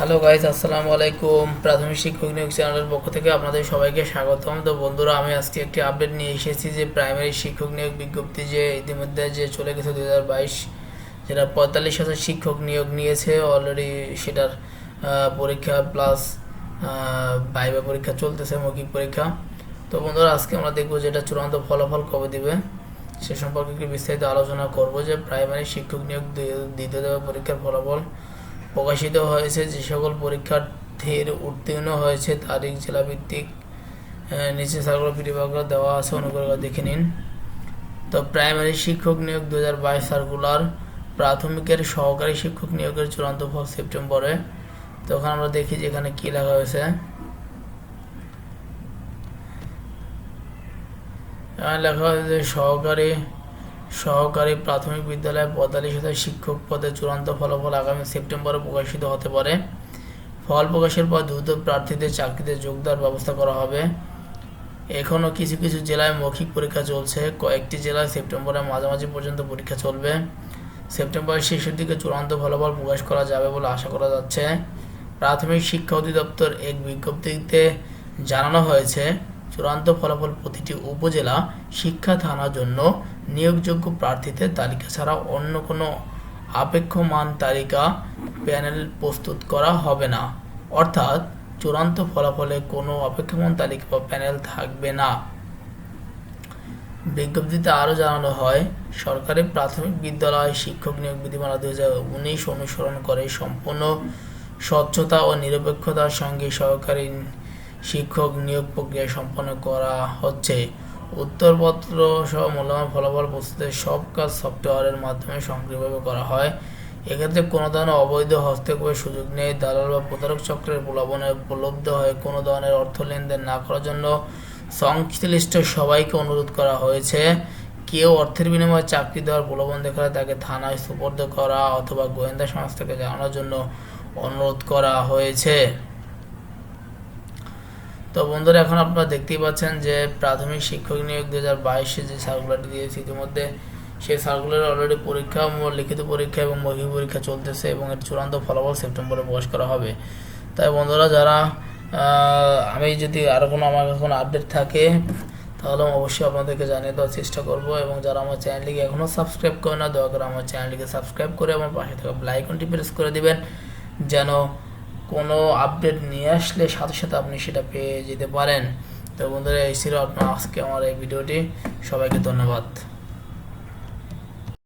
Hello guys আসসালামু আলাইকুম প্রাথমিক শিক্ষক নিয়োগ চ্যানেলের পক্ষ থেকে আপনাদের সবাইকে স্বাগতম। তো বন্ধুরা, আমি আজকে একটি আপডেট নিয়ে এসেছি যে প্রাইমারি শিক্ষক নিয়োগ বিজ্ঞপ্তি যে ইতিমধ্যে যে চলে গেছে দু হাজার বাইশ, যেটা পঁয়তাল্লিশ হাজার শিক্ষক নিয়োগ নিয়েছে। অলরেডি সেটার পরীক্ষা প্লাস বাইবা পরীক্ষা চলতেছে, মৌখিক পরীক্ষা। তো বন্ধুরা, আজকে আমরা দেখব যেটা চূড়ান্ত ফলাফল কবে দিবে। সে সম্পর্কে একটু বিস্তারিত আলোচনা করব যে প্রাইমারি শিক্ষক নিয়োগ দ্বিতীয় দেওয়া পরীক্ষার ফলাফল প্রকাশিত হয়েছে যে সকল পরীক্ষার্থীর উত্তীর্ণ হয়েছে তারিখ, জেলাভিত্তিক নিচে সার্কুলার পিডিবাগুলো দেওয়া আছে, অনুগ্রহ দেখে নিন। তো প্রাইমারি শিক্ষক নিয়োগ দু হাজার বাইশ সার্কুলার প্রাথমিকের সহকারী শিক্ষক নিয়োগের চূড়ান্ত ফল সেপ্টেম্বরে। তো ওখানে আমরা দেখি যে এখানে কি লেখা হয়েছে। লেখা হয়েছে সহকারী সহকারী প্রাথমিক বিদ্যালয়ে পঁয়তাল্লিশ হাজার শিক্ষক পদে চূড়ান্ত ফলাফল আগামী সেপ্টেম্বরে প্রকাশিত হতে পারে। ফল প্রকাশের পর দ্রুত প্রার্থীদের চাকরিতে যোগ দেওয়ার ব্যবস্থা করা হবে। এখনও কিছু কিছু জেলায় মৌখিক পরীক্ষা চলছে। কয়েকটি জেলায় সেপ্টেম্বরের মাঝামাঝি পর্যন্ত পরীক্ষা চলবে। সেপ্টেম্বরের শেষের দিকে চূড়ান্ত ফলাফল প্রকাশ করা যাবে বলে আশা করা যাচ্ছে। প্রাথমিক শিক্ষা অধিদপ্তর এক বিজ্ঞপ্তিতে জানানো হয়েছে চূড়ান্ত ফলাফল প্রতিটি উপজেলা শিক্ষা থানার জন্য নিয়োগযোগ্য প্রার্থীদের তালিকা ছাড়া অন্য কোনো আপেক্ষমান তালিকা প্যানেল প্রস্তুত করা হবে না। অর্থাৎ চূড়ান্ত ফলাফলে কোনো অপেক্ষমান তালিকা বা প্যানেল থাকবে না। বিজ্ঞপ্তিতে আরও জানানো হয়, সরকারি প্রাথমিক বিদ্যালয় শিক্ষক নিয়োগ বিধিমালা দুই হাজার উনিশ অনুসরণ করে সম্পূর্ণ স্বচ্ছতা ও নিরপেক্ষতার সঙ্গে সহকারী শিক্ষক নিয়োগ প্রক্রিয়া সম্পন্ন করা হচ্ছে। উত্তরপত্র সহ মূল্যবান ফলাফল প্রস্তুতের সব কাজ সফটওয়্যারের মাধ্যমে সক্রিয়ভাবে করা হয়। এক্ষেত্রে কোনো ধরনের অবৈধ হস্তক্ষেপের সুযোগ নেই। দালাল বা প্রতারক চক্রের প্রলোভনে উপলব্ধ হয়ে কোনো ধরনের অর্থ লেনদেন না করার জন্য সংশ্লিষ্ট সবাইকে অনুরোধ করা হয়েছে। কেউ অর্থের বিনিময়ে চাকরি দেওয়ার প্রলোভন দেখালে তাকে থানায় সুপর্দ করা অথবা গোয়েন্দা সংস্থাকে জানানোর জন্য অনুরোধ করা হয়েছে। তো বন্ধুরা, এখন আপনারা দেখতেই পাচ্ছেন যে প্রাথমিক শিক্ষক নিয়োগ দু হাজার বাইশে যে সার্কুলারটি দিয়েছে, ইতিমধ্যে সেই সার্কুলারে অলরেডি পরীক্ষা, লিখিত পরীক্ষা এবং মৌখিক পরীক্ষা চলতেছে এবং এর চূড়ান্ত ফলাফল সেপ্টেম্বরে প্রকাশ করা হবে। তাই বন্ধুরা, যারা আমি যদি আরও কোনো, আমার কোনো আপডেট থাকে, তাহলে আমি অবশ্যই আপনাদেরকে জানিয়ে দেওয়ার চেষ্টা করব এবং যারা আমার চ্যানেলটিকে এখনও সাবস্ক্রাইব করে না, দয়া করে আমার চ্যানেলটিকে সাবস্ক্রাইব করে আমার পাশে থাকা লাইকনটি প্রেস করে দিবেন, যেন কোনো আপডেট নিয়ে আসলে সাথে সাথে আপনি সেটা পেয়ে যেতে পারেন। তো বন্ধুরা, এই ছিল আপনার আজকে আমার এই ভিডিওটি। সবাইকে ধন্যবাদ।